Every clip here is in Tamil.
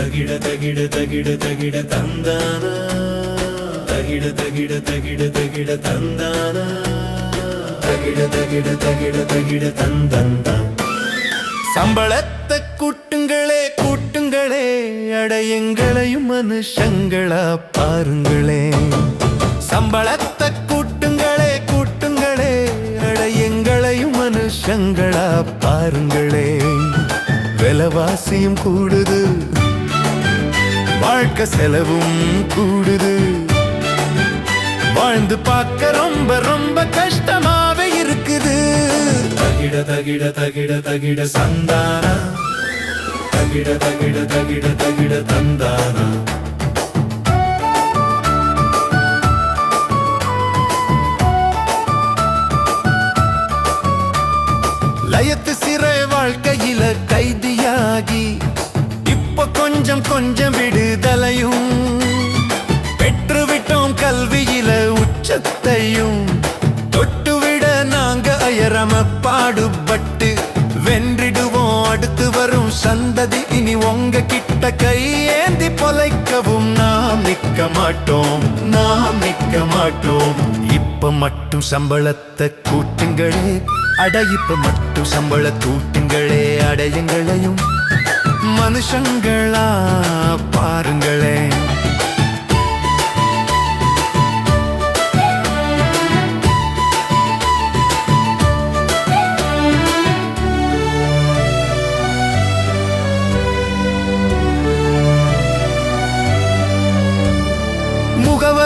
தகிட தகிட தகிட தகிட தந்தானா? தகிட தகிட தகிட தகிட தந்தானா? தகிட தகிட தகிட தகிட தந்தந்தா. சம்பளத்தை கூட்டுங்களே கூட்டுங்களே அடையங்களையும் மனுஷங்களா பாருங்களே. சம்பளத்தை கூட்டுங்களே கூட்டுங்களே அடையங்களையும் மனுஷங்களா பாருங்களே. விலவாசியும் கூடுது வாழ்க்கை செலவும் கூடுது. வாழ்ந்து பார்க்க ரொம்ப ரொம்ப கஷ்டமாவே இருக்குது. தகிட தகிட தகிட தகிட சந்தானா? தகிட தகிட தகிட தகிட தந்தானா? பாடுபட்டு வென்றிடுவோம். அடுத்து வரும் சந்ததி இனி உங்க கிட்ட கையேந்தி பொலைக்கவும். நாம் நிக்க மாட்டோம் நாம் நிக்க மாட்டோம். இப்ப மட்டும் சம்பளத்தை கூட்டுங்களே. அட இப்ப மட்டும் சம்பள கூட்டுங்களே. அடையுங்களையும் மனுஷங்களா பாருங்களேன்.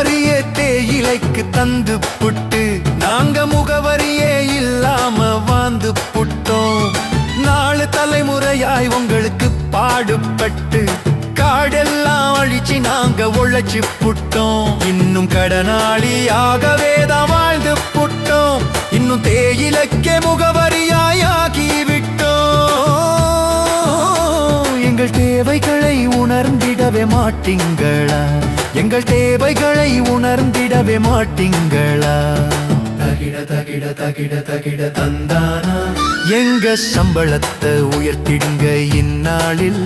முகவரிய தேயிலைக்கு தந்து புட்டு. நாங்க முகவரியே இல்லாம வாழ்ந்து புட்டோம். நாலு தலைமுறையாய் உங்களுக்கு பாடுபட்டு காடெல்லாம் அழிச்சு நாங்க உழைச்சு புட்டோம். இன்னும் கடனாளி ஆகவே தான் வாழ்ந்து புட்டோம். இன்னும் தேயிலைக்கே முகவரியாய் ஆகிவிட்டோம் எங்கள் தேவைகளை உணர்ந்திடவே மாட்டீங்களா? எங்கள் தேவைகளை உணர்ந்திடவே மாட்டீங்களா? தகிட தகிட தகிட தகிட தந்தானா? எங்க சம்பளத்தை உயர்த்திடுங்க இந்நாளில்?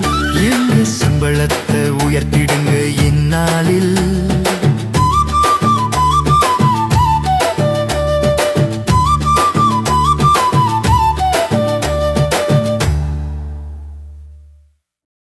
எங்க சம்பளத்தை உயர்த்திடுங்க இந்நாளில்?